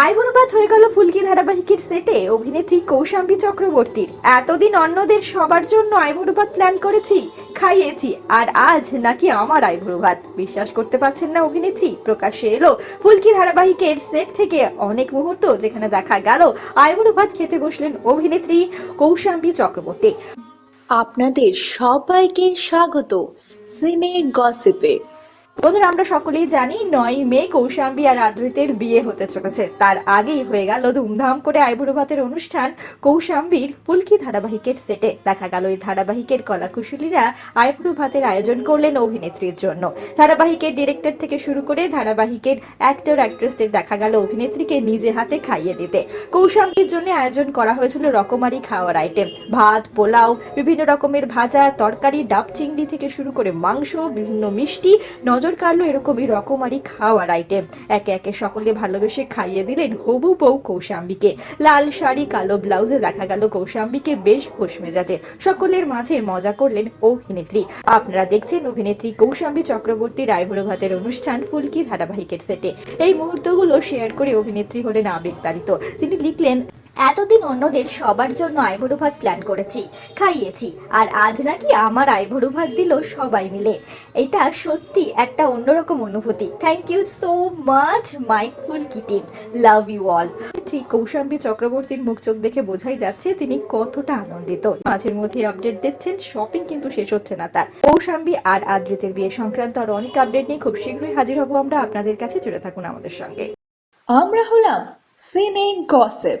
আইবুড়োবাদ হয়ে গেল ফুলকি ধারাবাহিকের সেটে। অভিনেত্রী কৌশাম্বী চক্রবর্তীর। এতদিন অন্যদের সবার জন্য আইবুড়োবাদ প্ল্যান করেছি, খাইয়েছি, আর আজ নাকি আমার আইবুড়ো বিশ্বাস করতে পারছেন না অভিনেত্রী, প্রকাশ্যে এলো ফুলকি ধারাবাহিকের সেট থেকে অনেক মুহূর্ত যেখানে দেখা গেল আইবুড়ো খেতে বসলেন অভিনেত্রী কৌশাম্বী চক্রবর্তী। আপনাদের সবাইকে স্বাগত। সিনে গসিপে। বন্ধুরা, আমরা সকলেই জানি নয় মে কৌশাম্বী আর আদ্রিতের বিয়ে হতে চলেছে। তার আগেই হয়ে গেল ধুমধাম করে আইবুড়ো ভাতের অনুষ্ঠান কৌশাম্বীর ফুলকি ধারাবাহিকের সেটে। দেখা গেল এই ধারাবাহিকের কলাকুশলীরা আইবুড়ো ভাতের আয়োজন করলেন অভিনেত্রীর জন্য। ধারাবাহিকের ডিরেক্টর থেকে শুরু করে ধারাবাহিকের অ্যাক্টর, অ্যাক্ট্রেসদের দেখা গেল অভিনেত্রীকে নিজে হাতে খাইয়ে দিতে। কৌশাম্বীর জন্য আয়োজন করা হয়েছিল রকমারি খাওয়ার আইটেম ভাত, পোলাও, বিভিন্ন রকমের ভাজা, তরকারি, ডাব, চিংড়ি থেকে শুরু করে মাংস, বিভিন্ন মিষ্টি নজর কাড়লো এরকমই রকমারি খাওয়ার আইটেম একে একে সকলে ভালোবেসে খাইয়ে দিলেন হবু বউ কৌশাম্বীকে। লাল শাড়ি, কালো ব্লাউজে দেখা গেল কৌশাম্বীকে বেশ খোশ মেজাজে। সকলের মাঝে মজা করলেন অভিনেত্রী। আপনারা দেখছেন অভিনেত্রী কৌশাম্বী চক্রবর্তী রায়ভুড়ো ভাতের অনুষ্ঠান ফুলকি ধারাবাহিকের সেটে এই মুহূর্তগুলো শেয়ার করে অভিনেত্রী হলেন আবেগতাড়িত তিনি লিখলেন এতদিন অন্যদের সবার জন্য আইবুড়ো ভাত প্ল্যান করেছি খাইয়েছি আর আজ নাকি আমার আইবুড়ো ভাত দিল সবাই মিলে। এটা সত্যি একটা অন্যরকম অনুভূতি। Thank you so much my Phulki team love you all three Kaushambi চক্রবর্তীর মুখ চোখ দেখে বোঝাই যাচ্ছে তিনি কতটা আনন্দিত। মাঝের মধ্যে আপডেট দিচ্ছেন শপিং কিন্তু শেষ হচ্ছে না তার। কৌশাম্বী আর আদ্রিতের বিয়ে সংক্রান্ত আর অনেক আপডেট নিয়ে খুব শীঘ্রই হাজির হব আমরা। আপনাদের কাছে জুড়ে থাকুন আমাদের সঙ্গে। আমরা হলাম সিনে গসিপ